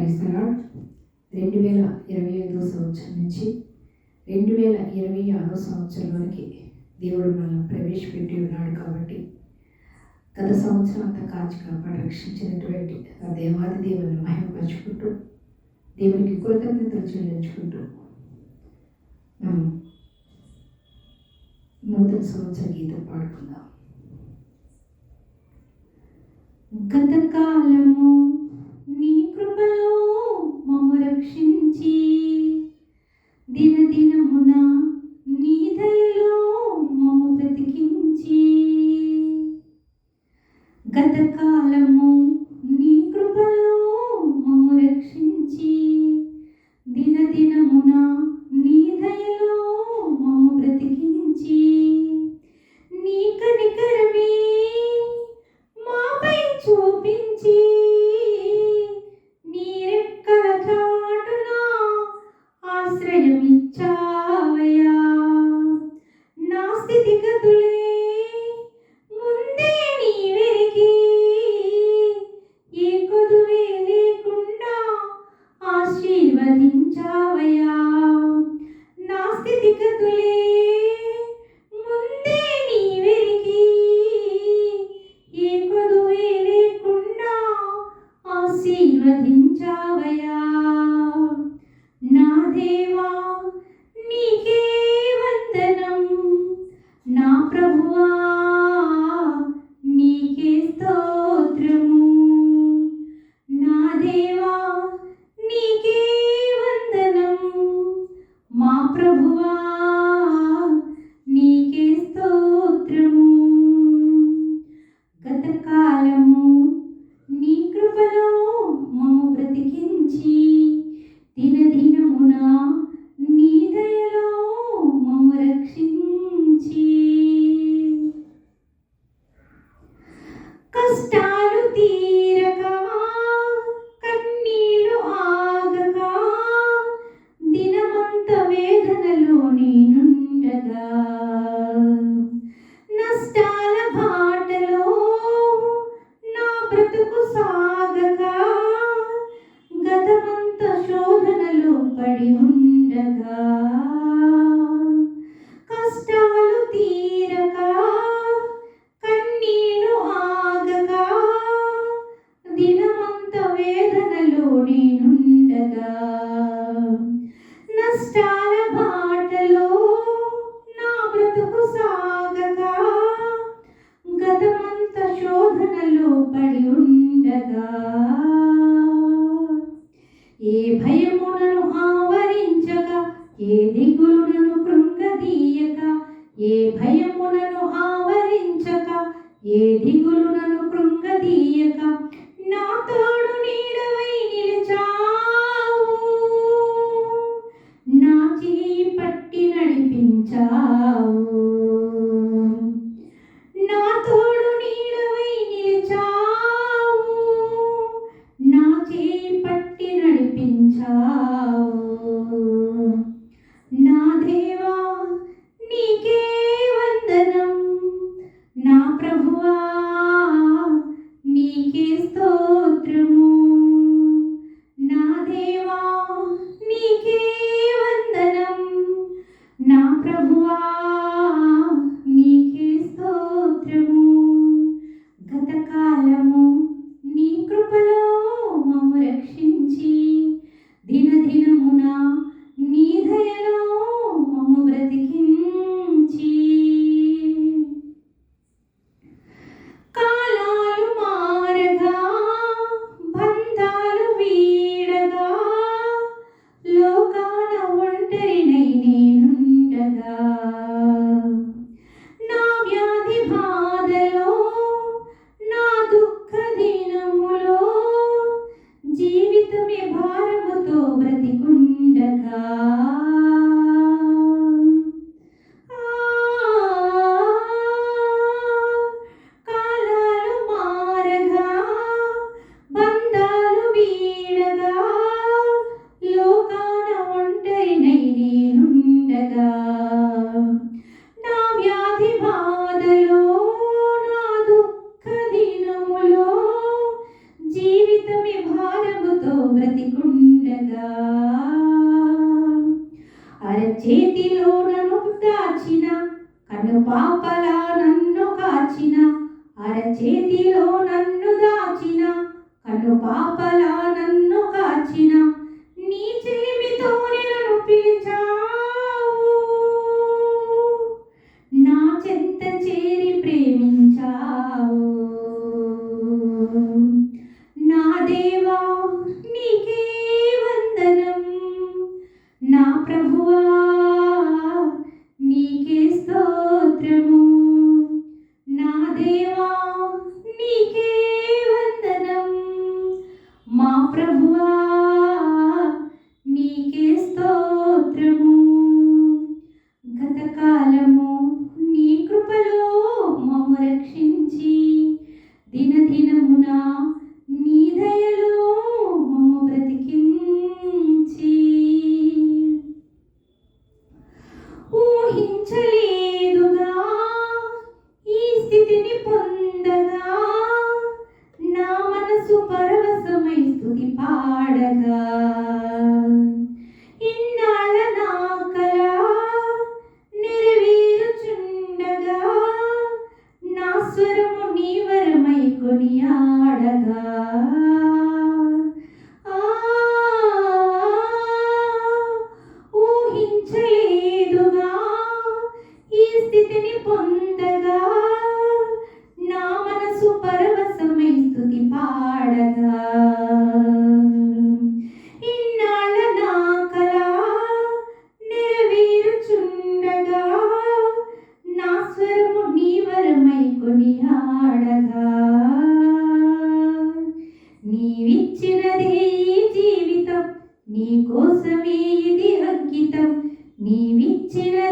క్రైస్తలాడ్ రెండు వేల ఇరవై ఐదో సంవత్సరం నుంచి రెండు వేల ఇరవై ఆరో వరకు దేవుడు మనం ప్రవేశపెట్టి ఉన్నాడు కాబట్టి గత సంవత్సరం అంతా కాచి కాపాడు రక్షించినటువంటి ఆ దేవాది దేవుని మహిమపరుచుకుంటూ దేవునికి కృతజ్ఞతలు చెల్లించుకుంటూ మనం నూతన సంవత్సర గీతం పాడుకుందాం. గతకాలము నీ కృపలో మమ్ము రక్షించి ముందుకు సాగగా సాగక గతమంత శోధనలో పడి ఉండగా. ఏ భయమునను ఆవరించక ఏ దిగులునను కృంగదీయక ఏ భయమునను ఆవరించక ఏ దిగులునను కృంగదీయక. నాతో não. చేతిలో నన్ను దాచిన కన్ను పాపలా నన్ను కాచిన నీ చెలిమితో నేను పిలిచావు నా చెంత చేరి ప్రేమించావు. నా దేవా నీకే పాడగా. ఇన్నాళ్ళ నా కళ నెరవేరుచుండగా. నా స్వరము నీ వరమై కొనియాడగా. ఊహించలేదుగా. ఈ స్థితిని పొందగా. నా మనసు పరవశమై స్థుతి పాడగా. స్వామి ఆడగా. నీవిచ్చినదే ఈ జీవితం నీకోసమే ఇది అంకితం. నీవిచ్చిన